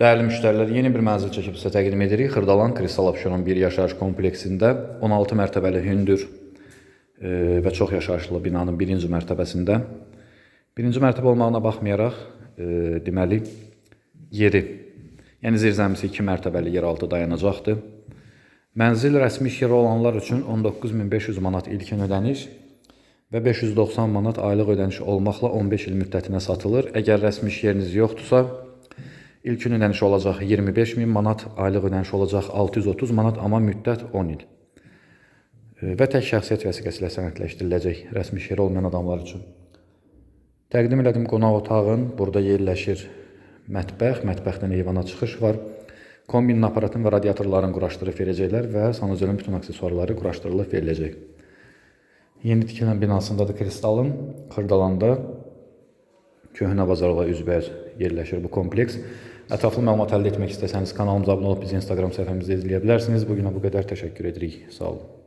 Dəyərli müştərilər, yeni bir mənzil çəkib sizə təqdim edirik. Xırdalan Kristal Abşeron bir yaşayış kompleksində 16 mərtəbəli hündür e, və çox yaşayışlı binanın birinci mərtəbəsində. Birinci mərtəbə olmağına baxmayaraq, e, deməli, yeri, yəni zirzəmisi 2 mərtəbəli yeraltı dayanacaqdır. Mənzil rəsmi iş yeri olanlar üçün 19500 manat ilkin ödəniş və 590 manat aylıq ödəniş olmaqla 15 il müddətinə satılır. Əgər rəsmi iş yeriniz yoxdursa, ilkin ödəniş olacaq 25 min manat, aylıq ödəniş olacaq 630 manat, amma müddət 10 il. E, Və tək şəxsiyyət vəsiqəsi ilə sənədləşdiriləcək rəsmi iş yeri olmayan adamlar üçün. Təqdim elədim qonaq otağın, burada yerləşir mətbəx, mətbəxdən eyvana çıxış var. Kombinin aparatın və radiatorların quraşdırıb verəcəklər və sanuzelin bütün aksesuarları quraşdırılıb veriləcək. Yeni tikilən binasındadır Kristalın, Xırdalanda köhnə bazarlığa üzbəyər yerləşir bu kompleks. Ətraflı məlumat əldə etmək istəsəniz kanalımıza abunə olub bizi Instagram səhifəmizdə izləyə bilərsiniz. Bu günə bu qədər təşəkkür edirik. Sağ olun.